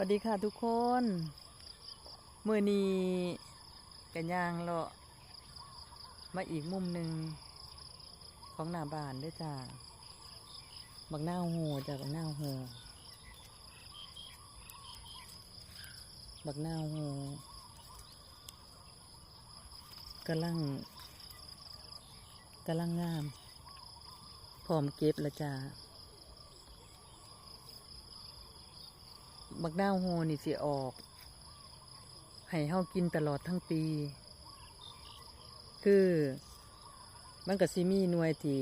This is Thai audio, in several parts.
วัสดีค่ะทุกคนเมื่อนี้กันยางเลาะมาอีกมุมหนึ่งของหน้าบ้านด้วยจ้าบักหน้าโหจ้าบักหน้าโหบักหน้าโหกำลังกำลังงามพร้อมเก็บละจ้า บักนาวโฮนี่สิออกให้เฮากินตลอดทั้งปี คือมันก็สิมีหน่วยที่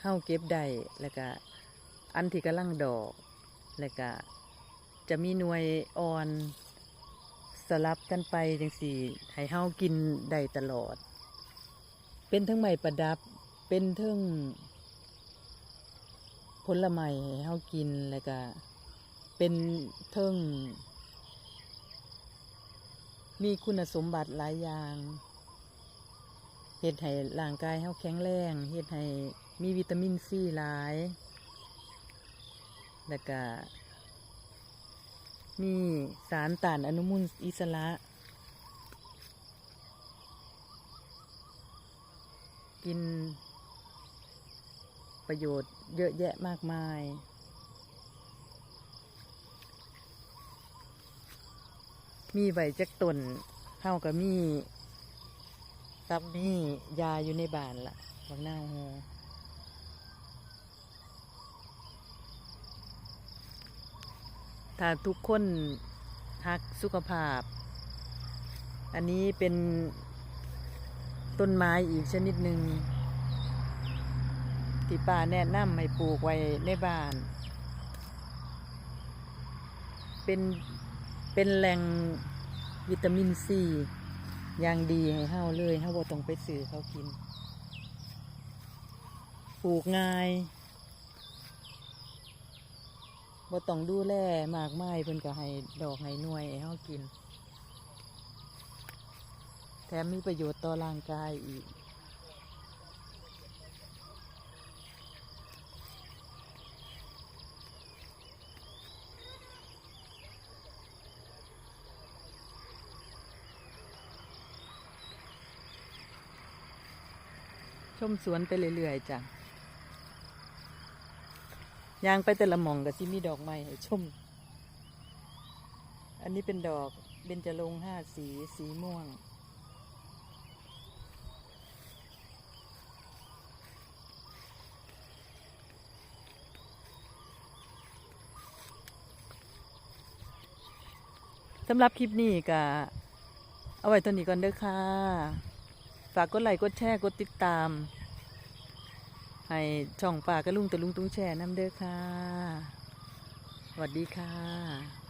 เฮาเก็บได้แล้วก็อันที่กำลังดอกแล้วก็จะมีหน่วยอ่อนสลับกันไปจังสี่ให้เฮากินได้ตลอด เป็นทั้งไม้ประดับเป็นทั้งผลไม้ให้เฮากินแล้วก็ เป็นเทิงมีคุณสมบัติหลายอย่างเฮ็ดให้ร่างกายเฮาแข็งแรงเฮ็ดให้มีวิตามินซีหลาย แล้วก็มีสารต้านอนุมูลอิสระ กินประโยชน์เยอะแยะมากมาย มีใบจักต้นเฮาก็มีกับมียาอยู่ในบ้านละบางหน้าโฮถ้าทุกคนฮักสุขภาพ อันนี้เป็นต้นไม้อีกชนิดหนึ่งที่ป้าแนะนำให้ปลูกไว้ในบ้าน เป็น เป็นแหล่งวิตามินซีอย่างดีให้เฮาเลยเฮาบ่ต้องไปซื้อเขากิน ปลูกง่ายบ่ต้องดูแลมากมายเพิ่นก็ให้ดอกให้หน่วยให้เฮากิน แถมมีประโยชน์ต่อร่างกายอีก ชมสวนไปเรื่อยๆจ้ะยางไปแต่ละหม่องก็สิมีดอกไม้ให้ชม อันนี้เป็นดอกเบญจรงค์ห้าสีสีม่วง สำหรับคลิปนี้ก็เอาไว้เท่านี้ก่อนเด้อค่ะ ฝากกดไลค์กดแชร์กดติดตาม ให้ช่องป่ากระลุงตะลุงตุ้งแชร์น้ำเด้อค่ะสวัสดีค่ะ